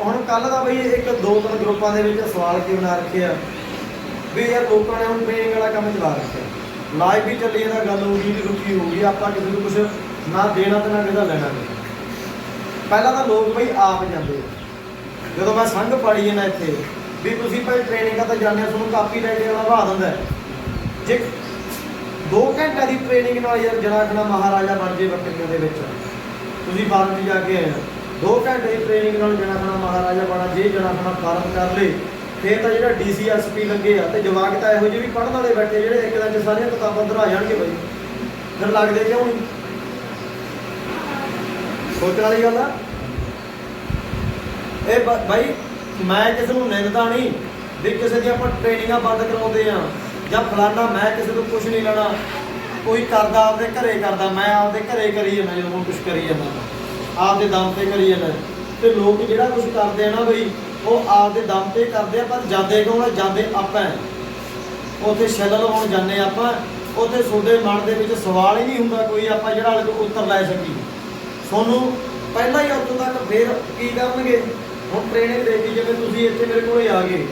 ਹੁਣ ਕੱਲ ਦਾ ਬਈ ਇੱਕ ਦੋ ਤਿੰਨ ਗਰੁੱਪਾਂ ਦੇ ਵਿੱਚ ਸਵਾਲ ਕੀ ਬਣਾ ਰੱਖੇ ਆ? ਵੀ ਯਾਰ ਲੋਕਾਂ ਨੇ ਹੁਣ ਟ੍ਰੇਨਿੰਗ ਵਾਲਾ ਕੰਮ ਚਲਾ ਰੱਖਿਆ। ਲਾਈਵ ਵੀ ਚੱਲੀ ਇਹਦਾ ਗੱਲ ਹੋਊਗੀ ਗਈ, ਰੁਕੀ ਹੋ ਗਈ, ਆਪਾਂ ਕਿਸੇ ਨੂੰ ਕੁਝ ਨਾ ਦੇਣਾ ਤੇ ਨਾ ਕਿਹਦਾ ਲੈਣਾ ਨਹੀਂ। ਪਹਿਲਾਂ ਤਾਂ ਲੋਕ ਬਈ ਆਪ ਜਾਂਦੇ ਜਦੋਂ ਮੈਂ ਸੰਘ ਪੜੀ ਨਾ ਇੱਥੇ, ਵੀ ਤੁਸੀਂ ਭਾਈ ਟ੍ਰੇਨਿੰਗ ਤਾਂ ਜਾਂਦੇ ਹੋ, ਤੁਹਾਨੂੰ ਕਾਪੀ ਕੇ ਵਾਲਾ ਬਹਾ ਦਿੰਦਾ ਜੇ 2 ਘੰਟੇ ਦੀ ਟ੍ਰੇਨਿੰਗ ਨਾਲ ਯਾਰ ਜਨਾਖਣਾ ਮਹਾਰਾਜਾ ਬਣ ਜੇ ਬੱਕਰੀਆਂ ਦੇ ਵਿੱਚ। ਤੁਸੀਂ ਫਾਰਮ 'ਚ ਜਾ ਕੇ ਆਏ ਹੋ। 2 ਘੰਟੇ ਦੀ ਟ੍ਰੇਨਿੰਗ ਨਾਲ ਜਨਾਖਣਾ ਮਹਾਰਾਜਾ ਬਣਾ, ਜੇ ਜਨਾਖਣਾ ਫਾਰਮ ਕਰ ਲੇ, ਫੇਰ ਤਾਂ ਜਿਹੜਾ ਡੀਸੀਐਸਪੀ ਲੱਗੇ ਆ, ਤੇ ਜਵਾਕ ਤਾਂ ਇਹੋ ਜਿਹੇ ਵੀ ਪੜ੍ਹਨ ਵਾਲੇ ਬੈਠੇ ਜਿਹੜੇ ਇੱਕ ਦਿਨ 'ਚ ਸਾਰੀਆਂ ਕਿਤਾਬਾਂ ਦਰਾ ਜਾਣਗੇ ਬਾਈ। ਫਿਰ ਲੱਗਦੇ ਕਿਉਂ ਨਹੀਂ? ਸੋਚਣ ਵਾਲੀ ਗੱਲ ਆ। ਇਹ ਬਾਈ, ਮੈਂ ਕਿਸੇ ਨੂੰ ਨਿੰਦਦਾ ਨਹੀਂ ਵੀ ਕਿਸੇ ਦੀ ਆਪਾਂ ਟ੍ਰੇਨਿੰਗਾਂ ਬੰਦ ਕਰਾਉਂਦੇ ਆ, ਜਾਂ ਫਲਾਨਾ ਮੈਂ ਕਿਸੇ ਤੋਂ ਕੁਝ ਨਹੀਂ ਲੈਣਾ। ਕੋਈ ਕਰਦਾ ਆਪਦੇ ਘਰੇ ਕਰਦਾ, ਮੈਂ ਆਪਦੇ ਘਰੇ ਕਰੀ ਜਾਂਦਾ, ਜਦੋਂ ਕੁਝ ਕਰੀ ਜਾਂਦਾ। ਆਪਦੇ ਦਮ ਤੇ ਕਰੀ ਜਾਂਦਾ। ਤੇ ਲੋਕ ਜਿਹੜਾ ਕੁਝ ਕਰਦੇ ਆ ਨਾ ਬਈ, ਉਹ ਆਪਦੇ ਦਮ ਤੇ ਕਰਦੇ ਆ, ਪਰ ਜਾਂਦੇ ਕੌਣ ਆ? ਜਾਂਦੇ ਆਪਾਂ ਹੈ। ਉੱਥੇ ਛੱਲ ਲਵਾਉਣ ਜਾਂਦੇ ਆਪਾਂ। ਉੱਥੇ ਤੁਹਾਡੇ ਮਨ ਦੇ ਵਿੱਚ ਸਵਾਲ ਹੀ ਨਹੀਂ ਹੁੰਦਾ ਕੋਈ ਆਪਾਂ ਜਿਹੜਾ ਹਲੇ ਕੋਈ ਉੱਤਰ ਲੈ ਸਕੀਏ। ਤੁਹਾਨੂੰ ਪਹਿਲਾਂ ਹੀ ਉੱਥੋਂ ਤੱਕ ਫੇਰ ਕੀ ਕਰਨਗੇ? ਹੁਣ ਟ੍ਰੇਨਿੰਗ ਦੇ ਕੇ ਜਿਵੇਂ ਤੁਸੀਂ ਇੱਥੇ ਮੇਰੇ ਕੋਲੇ ਆ ਗਏ।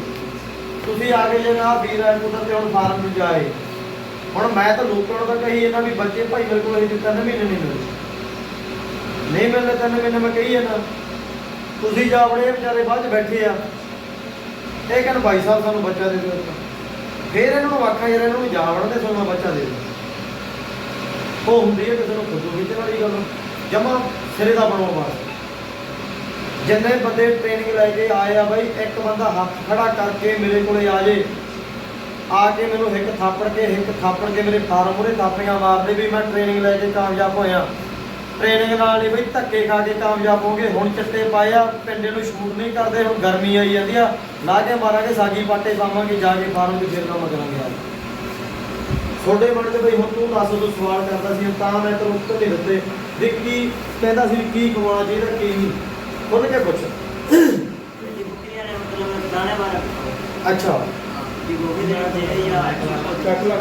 ਤੁਸੀਂ ਆ ਕੇ ਜੇ ਆ ਵੀਰ ਆ ਪੁੱਤਰ ਤੇ ਹੁਣ ਫਾਰਮ ਨੂੰ ਜਾਏ। ਹੁਣ ਮੈਂ ਤਾਂ ਲੋਕਾਂ ਨੂੰ ਤਾਂ ਕਹੀ ਇਹਨਾਂ ਵੀ ਬੱਚੇ ਭਾਈ ਮੇਰੇ ਕੋਲ ਇਹ ਤਿੰਨ ਮਹੀਨੇ ਨਹੀਂ ਮਿਲਦੇ ਨਹੀਂ ਮਿਲਦੇ ਤਿੰਨ ਮਹੀਨੇ ਮੈਂ ਕਹੀ ਜਾਂਦਾ। ਤੁਸੀਂ ਜਾ ਵੜੇ ਵਿਚਾਰੇ ਬਾਅਦ ਚ ਬੈਠੇ ਆ। ਇਹ ਕਹਿੰਦੇ ਭਾਈ ਸਾਹਿਬ ਸਾਨੂੰ ਬੱਚਾ ਦੇ ਦਿਓ ਫੇਰ ਇਹਨਾਂ ਨੂੰ ਆਖਾਂ ਯਾਰ ਇਹਨਾਂ ਨੂੰ ਜਾ ਵੜਦੇ ਤੁਹਾਨੂੰ ਮੈਂ ਬੱਚਾ ਦੇ ਦਿਓ। ਉਹ ਹੁੰਦੀ ਹੈ ਕਿਸੇ ਨੂੰ ਖੁਦ ਵਿੱਚ ਵਾਲੀ ਗੱਲ। ਜਮਾ ਸਿਰੇ ਦਾ ਬਣਾਉਣ ਵਾਸਤੇ ਜਿੰਨੇ ਬੰਦੇ ਟ੍ਰੇਨਿੰਗ ਲੈ ਕੇ ਆਏ ਆ ਬਾਈ, ਇੱਕ ਬੰਦਾ ਹੱਥ ਖੜਾ ਕਰਕੇ ਮੇਰੇ ਕੋਲੇ ਆ ਜੇ। ਆ ਕੇ ਮੈਨੂੰ ਹਿੱਕ ਥਾਪੜ ਕੇ ਹਿੱਕ ਥਾਪੜ ਕੇ ਮੇਰੇ ਫਾਰਮ ਮੂਹਰੇ ਥਾਪੀਆਂ ਮਾਰਦੇ ਵੀ ਮੈਂ ਟ੍ਰੇਨਿੰਗ ਲੈ ਕੇ ਕਾਮਯਾਬ ਹੋਇਆ। ਟ੍ਰੇਨਿੰਗ ਨਾਲ ਨਹੀਂ ਬਈ ਧੱਕੇ ਖਾ ਕੇ ਕਾਮਯਾਬ ਹੋ ਗਏ। ਹੁਣ ਚਿੱਟੇ ਪਾਏ ਆ ਪਿੰਡੇ ਨੂੰ ਸ਼ੂਟ ਨਹੀਂ ਕਰਦੇ ਹੁਣ ਗਰਮੀ ਆਈ ਜਾਂਦੀ ਆ। ਲਾ ਕੇ ਮਾਰਾਂਗੇ ਸਾਗੀ ਪਾਟੇ ਪਾਵਾਂਗੇ ਜਾ ਕੇ ਫਾਰਮ ਤੇ ਫੇਰ ਕੰਮ ਕਰਾਂਗੇ ਆ। ਤੁਹਾਡੇ ਮਨ ਚ ਬਈ ਹੁਣ ਤੂੰ ਦੱਸ ਤੂੰ ਸਵਾਲ ਕਰਦਾ ਸੀ ਤਾਂ ਮੈਂ ਤੈਨੂੰ ਉੱਤਰ ਨਹੀਂ ਦਿੱਤੇ। ਵੀ ਕੀ ਕਹਿੰਦਾ ਸੀ ਕੀ ਕਮਾਉਣਾ ਚਾਹੀਦਾ ਕੀ ਨਹੀਂ। ਖੁੱਲ ਕੇ ਪੁੱਛ। ਅੱਛਾ। ਜੀ ਗੋਭੀ ਦੇਣਾ ਚਾਹੀਦਾ ਜਾਂ ਚੱਕ ਲਾ।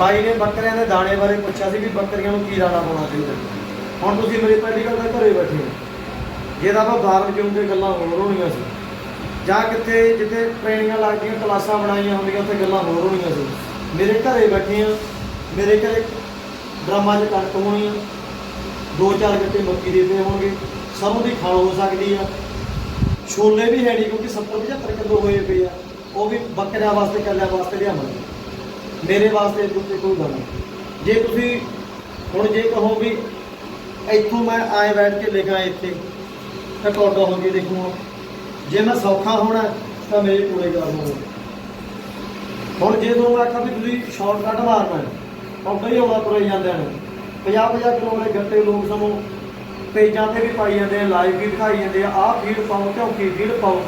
ਬਾਈ ਨੇ ਬੱਕਰੀਆਂ ਦੇ ਦਾਣੇ ਬਾਰੇ ਪੁੱਛਿਆ ਸੀ ਵੀ ਬੱਕਰੀਆਂ ਨੂੰ ਕੀ ਦਾਣਾ ਪਾਉਣਾ ਚਾਹੀਦਾ। ਹੁਣ ਤੁਸੀਂ ਮੇਰੇ ਪਹਿਲੀ ਗੱਲ ਤਾਂ ਘਰੇ ਬੈਠੇ ਹੋ। ਜੇ ਤਾਂ ਆਪਾਂ ਬਾਹਰ ਤੇ ਗੱਲਾਂ ਹੋਰ ਹੋਣੀਆਂ ਸੀ। ਜਾਂ ਕਿਤੇ ਜਿੱਥੇ ਟ੍ਰੇਨਿੰਗਾਂ ਲੱਗਦੀਆਂ ਕਲਾਸਾਂ ਬਣਾਈਆਂ ਹੁੰਦੀਆਂ, ਉੱਥੇ ਗੱਲਾਂ ਹੋਰ ਹੋਣੀਆਂ ਸੀ। ਮੇਰੇ ਘਰੇ ਬੈਠੇ ਆ, ਮੇਰੇ ਘਰੇ ਡਰਾਮਾ 'ਚ ਕਣਕ ਹੋਣੀ ਆ, ਦੋ ਚਾਰ ਗੱਟੇ ਮੱਕੀ ਦੇ ਪਏ ਹੋਣਗੇ ਸਰੋਂ ਦੀ ਖਾਲ ਹੋ ਸਕਦੀ ਆ। ਛੋਲੇ ਵੀ ਹੈ ਨਹੀਂ ਕਿਉਂਕਿ 70 75 ਕਿਲੋ ਹੋਏ ਪਏ ਆ, ਉਹ ਵੀ ਬੱਕਰਿਆਂ ਵਾਸਤੇ, ਕੱਲਿਆਂ ਵਾਸਤੇ ਲਿਆਵਾਂਗੇ। ਮੇਰੇ ਵਾਸਤੇ ਤੁਸੀਂ ਕੋਈ ਗੱਲ ਨਹੀਂ। ਜੇ ਤੁਸੀਂ ਹੁਣ ਜੇ ਕਹੋ ਵੀ ਇੱਥੋਂ ਮੈਂ ਆਏ ਬੈਠ ਕੇ ਲਿਖਾਂ ਇੱਥੇ, ਤਾਂ ਤੁਹਾਡਾ ਹੋ ਕੇ ਦੇਖੋ। ਜੇ ਮੈਂ ਸੌਖਾ ਹੋਣਾ, ਤਾਂ ਮੇਰੇ ਕੋਲੇ ਗੱਲ ਹੋਵੇ ਹੁਣ ਜੇ ਤੁਹਾਨੂੰ ਆਖਾਂ ਵੀ ਤੁਸੀਂ ਸ਼ਾਰਟਕਟ ਮਾਰਨਾ ਹੈ, ਤਾਂ ਹੀ ਆਉਣਾ ਤੁਰੇ ਜਾਂਦੇ ਨੇ। 50 50 ਕਿਲੋ ਦੇ ਗੱਟੇ ਲੋਕ ਸਾਨੂੰ ਪੇਜਾਂ ਤੇ ਵੀ ਪਾਈ ਜਾਂਦੇ ਆ ਲਾਈਵ ਵੀ ਦਿਖਾਈ ਜਾਂਦੇ ਆ, ਆਹ ਫੀਡ ਪਾਓ ਕਿਉਂਕਿ ਫੀਡ ਪਾਓ।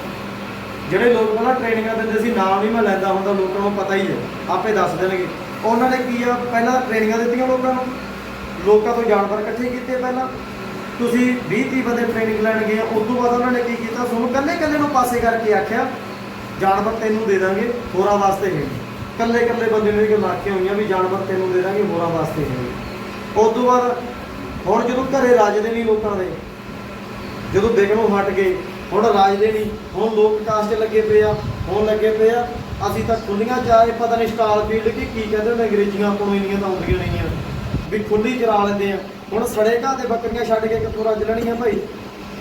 ਜਿਹੜੇ ਲੋਕ ਪਹਿਲਾਂ ਟ੍ਰੇਨਿੰਗਾਂ ਦਿੰਦੇ ਸੀ, ਨਾਮ ਨਹੀਂ ਮੈਂ ਲੈਂਦਾ ਹੁੰਦਾ, ਲੋਕਾਂ ਨੂੰ ਪਤਾ ਹੀ ਹੈ ਆਪੇ ਦੱਸ ਦੇਣਗੇ। ਉਹਨਾਂ ਨੇ ਕੀ ਆ, ਪਹਿਲਾਂ ਟ੍ਰੇਨਿੰਗਾਂ ਦਿੱਤੀਆਂ ਲੋਕਾਂ ਨੂੰ। ਲੋਕਾਂ ਤੋਂ ਜਾਨਵਰ ਇਕੱਠੇ ਕੀਤੇ ਪਹਿਲਾਂ। ਤੁਸੀਂ 20 30 ਬੰਦੇ ਟ੍ਰੇਨਿੰਗ ਲੈਣ ਗਏ ਉਸ ਤੋਂ ਬਾਅਦ ਉਹਨਾਂ ਨੇ ਕੀ ਕੀਤਾ, ਤੁਹਾਨੂੰ ਕੱਲੇ ਕੱਲੇ ਨੂੰ ਪਾਸੇ ਕਰਕੇ ਆਖਿਆ, ਜਾਨਵਰ ਤੈਨੂੰ ਦੇ ਦਾਂਗੇ, ਹੋਰਾਂ ਵਾਸਤੇ ਨਹੀਂ। ਕੱਲੇ ਕੱਲੇ ਬੰਦੇ ਨੂੰ ਇਹ ਗੱਲਾਂ ਆਖੀਆਂ ਹੋਈਆਂ ਵੀ ਜਾਨਵਰ ਤੈਨੂੰ ਦੇ ਦਾਂਗੇ, ਹੋਰਾਂ ਵਾਸਤੇ ਨਹੀਂ। ਉਸ ਤੋਂ ਬਾਅਦ, ਹੁਣ ਜਦੋਂ ਘਰੇ ਰਾਜਦੇ ਨਹੀਂ ਲੋਕਾਂ ਦੇ, ਜਦੋਂ ਦੇਖਣੋਂ ਹਟ ਗਏ ਹੁਣ ਰਾਜਦੇ ਨਹੀਂ, ਹੁਣ ਲੋਕ ਕਾਸ 'ਚ ਲੱਗੇ ਪਏ ਆ, ਹੁਣ ਲੱਗੇ ਪਏ ਆ। ਅਸੀਂ ਤਾਂ ਖੁੱਲੀਆਂ ਚਾਹੇ ਪਤਾ ਨਹੀਂ ਸਟਾਲ ਫੀਲਡ ਕੀ ਕੀ ਕਹਿੰਦੇ ਨੇ ਅੰਗਰੇਜ਼ੀਆਂ ਆਪਾਂ ਨੂੰ ਇੰਨੀਆਂ ਤਾਂ ਆਉਂਦੀਆਂ ਨਹੀਂ ਆ। ਵੀ ਖੁੱਲੀ ਚਰਾ ਲੈਂਦੇ ਆ। ਹੁਣ ਸੜੇ ਘਾਹ ਤੇ ਬੱਕਰੀਆਂ ਛੱਡ ਕੇ ਕਿੱਥੋਂ ਰੱਜ ਲੈਣੀਆਂ ਭਾਈ।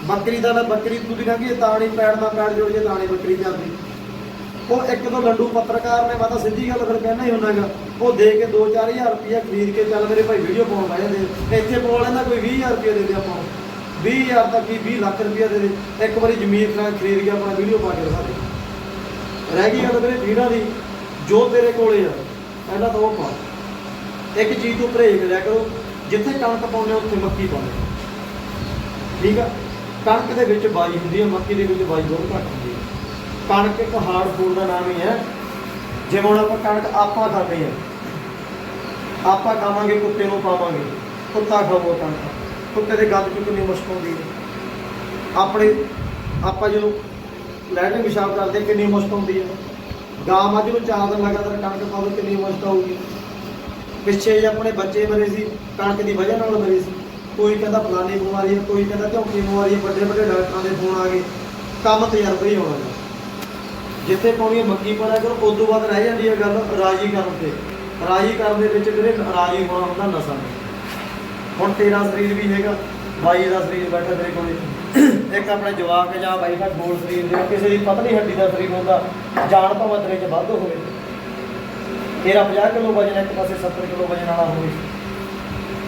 ਬੱਕਰੀ ਦਾ ਨਾ ਬੱਕਰੀ ਤੁਰੀ ਲੰਘੀ ਤਾਂ ਨਹੀਂ ਪੈੜ ਨਾਲ ਪੈੜ ਜੋੜ ਜੇ ਤਾਣੀ ਬੱਕਰੀ ਚੱਲਦੀ ਉਹ ਇੱਕ ਤੋਂ ਲੰਡੂ ਪੱਤਰਕਾਰ ਨੇ, ਮੈਂ ਤਾਂ ਸਿੱਧੀ ਗੱਲ ਫਿਰ ਕਹਿਣਾ ਹੀ ਹੁੰਦਾਗਾ ਉਹ ਦੇ ਕੇ 2-4000 ਰੁਪਇਆ ਖਰੀਦ ਕੇ ਚੱਲ ਮੇਰੇ ਭਾਈ ਵੀਡੀਓ ਪਾਉਣ ਲੱਗ ਜਾਂਦੇ ਇੱਥੇ ਪਾਉਣ ਲੈਂਦਾ ਕੋਈ 20000 ਰੁਪਇਆ ਦੇ ਦੇ ਆਪਾਂ 20000 ਤੱਕ ਕੀ 20 ਲੱਖ ਰੁਪਇਆ ਦੇ ਦੇ। ਇੱਕ ਵਾਰੀ ਜ਼ਮੀਨ ਖਰੀਦ ਖਰੀਦ ਕੇ ਆਪਣਾ ਵੀਡੀਓ ਪਾ ਕੇ ਦਿਖਾ ਦੇ। ਰਹਿ ਗਈ ਗੱਲ ਮੇਰੇ ਵੀਰਾਂ ਦੀ, ਜੋ ਤੇਰੇ ਕੋਲੇ ਆ, ਪਹਿਲਾਂ ਤਾਂ ਉਹ ਪਾ ਇੱਕ ਚੀਜ਼ ਤੋਂ ਪਰਹੇਜ਼ ਲਿਆ ਕਰੋ, ਜਿੱਥੇ ਕਣਕ ਪਾਉਂਦੇ ਉੱਥੇ ਮੱਕੀ ਪਾਉਂਦੇ ਠੀਕ ਆ? ਕਣਕ ਦੇ ਵਿੱਚ ਬਾਈ ਹੁੰਦੀ ਹੈ ਮੱਕੀ ਦੇ ਵਿੱਚ ਬਾਈ ਬਹੁਤ ਘੱਟ ਹੁੰਦੀ ਹੈ ਕਣਕ ਇੱਕ ਹਾਰਡ ਫੂਡ ਦਾ ਨਾਮ ਹੀ ਹੈ। ਜਿਵੇਂ ਹੁਣ ਆਪਾਂ ਕਣਕ ਆਪਾਂ ਖਾਂਦੇ ਆ। ਆਪਾਂ ਖਾਵਾਂਗੇ, ਕੁੱਤੇ ਨੂੰ ਪਾਵਾਂਗੇ, ਕੁੱਤਾ ਖਾਊਗਾ ਕਣਕ। ਕੁੱਤੇ ਦੇ ਗੱਦ ਚ ਕਿੰਨੀ ਮੁਸ਼ਕ ਹੁੰਦੀ ਹੈ ਆਪਣੇ, ਆਪਾਂ ਜਦੋਂ ਲੈਟਰ ਪਿਸ਼ਾਬ ਕਰਦੇ ਕਿੰਨੀ ਮੁਸ਼ਕ ਹੁੰਦੀ ਹੈ। ਗਾਂ ਮੱਝ ਨੂੰ ਚਾਰ ਦਿਨ ਲਗਾਤਾਰ ਕਣਕ ਪਾਉਣ ਕਿੰਨੀ ਮੁਸ਼ਕ ਆਊਗੀ ਪਿੱਛੇ ਜੇ ਆਪਣੇ ਬੱਚੇ ਮਰੇ ਸੀ, ਕਣਕ ਦੀ ਵਜ੍ਹਾ ਨਾਲ ਮਰੇ ਸੀ। ਕੋਈ ਕਹਿੰਦਾ ਫਲਾਨੀ ਬਿਮਾਰੀ ਹੈ, ਕੋਈ ਕਹਿੰਦਾ ਝੌਂਕੀ ਬਿਮਾਰੀ ਹੈ, ਵੱਡੇ ਵੱਡੇ ਡਾਕਟਰਾਂ ਦੇ ਫੋਨ ਆ ਗਏ। ਕੰਮ ਤਜ਼ਰਬੇ ਹੀ ਹੋਣਾ ਜਿੱਥੇ ਪਾਉਣੀ ਹੈ, ਮੱਕੀ ਪਾਇਆ ਕਰੋ ਉਸ ਤੋਂ ਬਾਅਦ ਰਹਿ ਜਾਂਦੀ ਹੈ ਗੱਲ ਰਾਜੀ ਕਰਨ ਤੇ। ਰਾਜੀ ਕਰਨ ਦੇ ਵਿੱਚ ਜਿਹੜੇ ਰਾਜੀ ਹੋਣਾ ਹੁੰਦਾ, ਨਸਾਂ ਹੁਣ ਤੇਰਾ ਸਰੀਰ ਵੀ ਹੈਗਾ, ਬਾਈ ਦਾ ਸਰੀਰ ਬੈਠਾ ਤੇਰੇ ਕੋਲੇ। ਇੱਕ ਆਪਣੇ ਜਵਾਕ ਜਾਂ ਬਾਈ ਦਾ ਗੋਲ ਸਰੀਰ ਦੇ ਕਿਸੇ ਦੀ ਪਤਲੀ ਹੱਡੀ ਦਾ ਸਰੀਰ ਹੁੰਦਾ, ਜਾਨ ਭਾਵੇਂ ਤੇਰੇ ਚ ਵੱਧ ਹੋਵੇ। ਤੇਰਾ 50 ਕਿਲੋ ਵਜਨ ਇੱਕ ਪਾਸੇ 70 ਕਿਲੋ ਵਜਨ ਵਾਲਾ ਹੋਵੇ।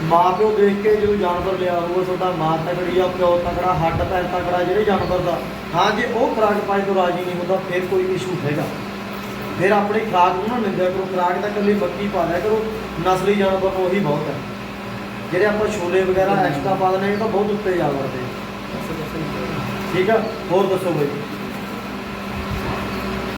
ਮਾਂ ਪਿਓ ਦੇਖ ਕੇ ਜਦੋਂ ਜਾਨਵਰ ਲਿਆ ਹੋਊਗਾ, ਤੁਹਾਡਾ ਮਾਂ ਤਕੜੀ ਆ, ਪਿਓ ਤਕੜਾ, ਹੱਡ ਪੈਰ ਤਕੜਾ, ਜਿਹੜੇ ਜਾਨਵਰ ਦਾ। ਹਾਂ, ਜੇ ਉਹ ਖੁਰਾਕ ਪਾਈ ਤੋਂ ਰਾਜੀ ਨਹੀਂ ਹੁੰਦਾ, ਫਿਰ ਕੋਈ ਇਸ਼ੂ ਹੈਗਾ। ਫਿਰ ਆਪਣੀ ਖੁਰਾਕ ਨੂੰ ਨਾ ਨਿੰਦਿਆ ਕਰੋ, ਖੁਰਾਕ ਤਾਂ ਇਕੱਲੀ ਬੱਕੀ ਪਾ ਲਿਆ ਕਰੋ, ਨਸਲੀ ਜਾਨਵਰ ਉਹੀ ਬਹੁਤ ਹੈ। ਜਿਹੜੇ ਆਪਾਂ ਛੋਲੇ ਵਗੈਰਾ ਐਕਸਟਰਾ ਪਾ ਦਿੰਦੇ ਇਹ ਤਾਂ ਬਹੁਤ ਉੱਤੇ ਜਾ ਵੜਦੇ। ਠੀਕ ਆ? ਹੋਰ ਦੱਸੋ ਬਈ।